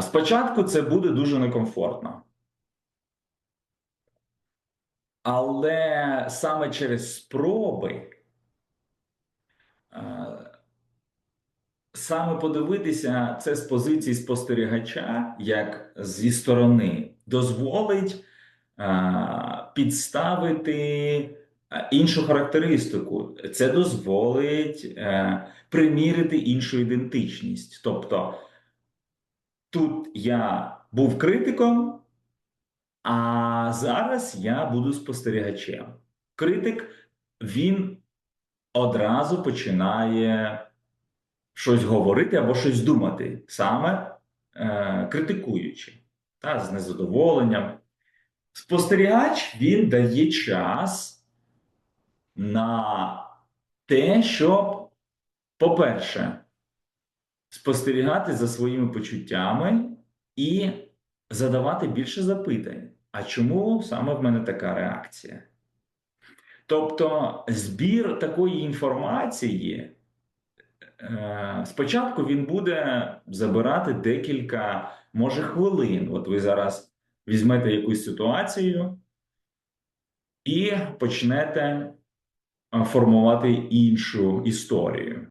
Спочатку це буде дуже некомфортно. Але саме через спроби, е, саме подивитися це з позиції спостерігача, як зі сторони, дозволить е, підставити е, іншу характеристику. Це дозволить примірити іншу ідентичність. Тобто тут я був критиком, а зараз я буду спостерігачем. Критик він одразу починає щось говорити або щось думати, саме е, критикуючи, та, з незадоволенням. Спостерігач він дає час на те, щоб, по-перше, спостерігати за своїми почуттями і задавати більше запитань. А чому саме в мене така реакція? Тобто, збір такої інформації е, спочатку він буде забирати декілька, може, хвилин. От ви зараз візьмете якусь ситуацію і почнете е, формувати іншу історію.